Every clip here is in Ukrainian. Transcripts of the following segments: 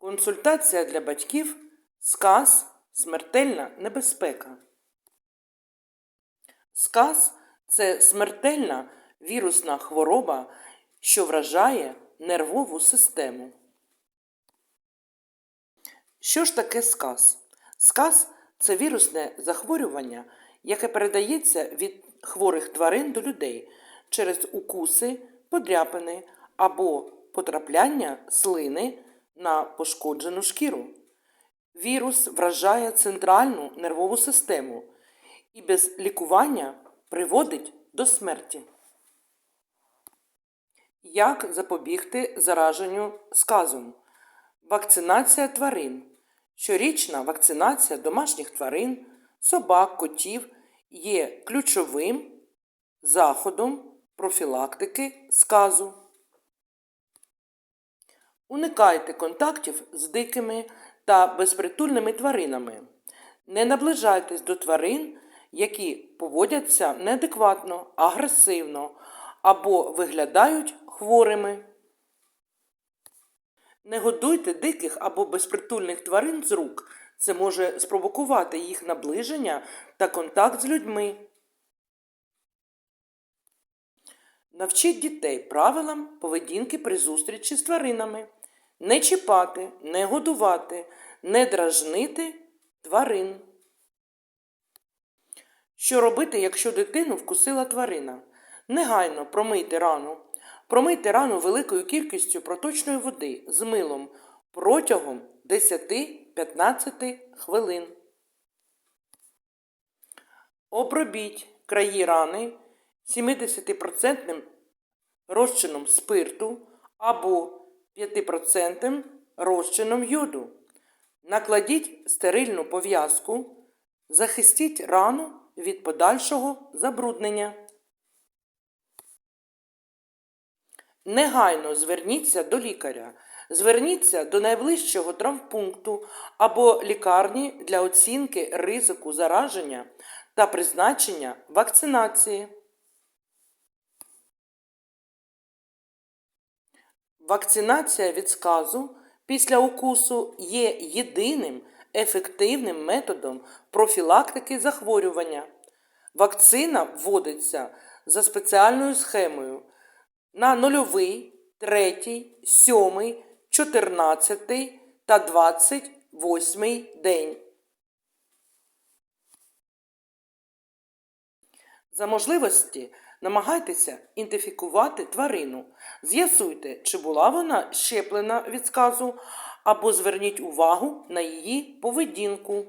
Консультація для батьків сказ смертельна небезпека. Сказ це смертельна вірусна хвороба, що вражає нервову систему. Що ж таке сказ? Сказ це вірусне захворювання, яке передається від хворих тварин до людей через укуси, подряпини або потрапляння слини на пошкоджену шкіру. Вірус вражає центральну нервову систему і без лікування приводить до смерті. Як запобігти зараженню сказом? Вакцинація тварин. Щорічна вакцинація домашніх тварин, собак, котів є ключовим заходом профілактики сказу. Уникайте контактів з дикими та безпритульними тваринами. Не наближайтесь до тварин, які поводяться неадекватно, агресивно або виглядають хворими. Не годуйте диких або безпритульних тварин з рук. Це може спровокувати їх наближення та контакт з людьми. Навчіть дітей правилам поведінки при зустрічі з тваринами. Не чіпати, не годувати, не дражнити тварин. Що робити, якщо дитину вкусила тварина? Негайно промийте рану. Промийте рану великою кількістю проточної води з милом протягом 10-15 хвилин. Обробіть краї рани 70% розчином спирту або 5% розчином йоду. Накладіть стерильну пов'язку, захистіть рану від подальшого забруднення. Негайно зверніться до лікаря. Зверніться до найближчого травмпункту або лікарні для оцінки ризику зараження та призначення вакцинації. Вакцинація від сказу після укусу є єдиним ефективним методом профілактики захворювання. Вакцина вводиться за спеціальною схемою на нульовий, третій, сьомий, чотирнадцятий та двадцять восьмий день. За можливості намагайтеся ідентифікувати тварину. З'ясуйте, чи була вона щеплена від сказу, або зверніть увагу на її поведінку.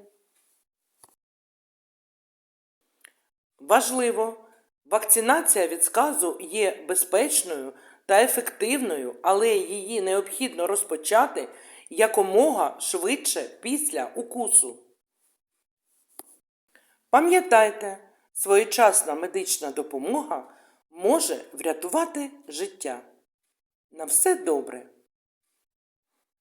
Важливо! Вакцинація від сказу є безпечною та ефективною, але її необхідно розпочати якомога швидше після укусу. Пам'ятайте, своєчасна медична допомога може врятувати життя. На все добре!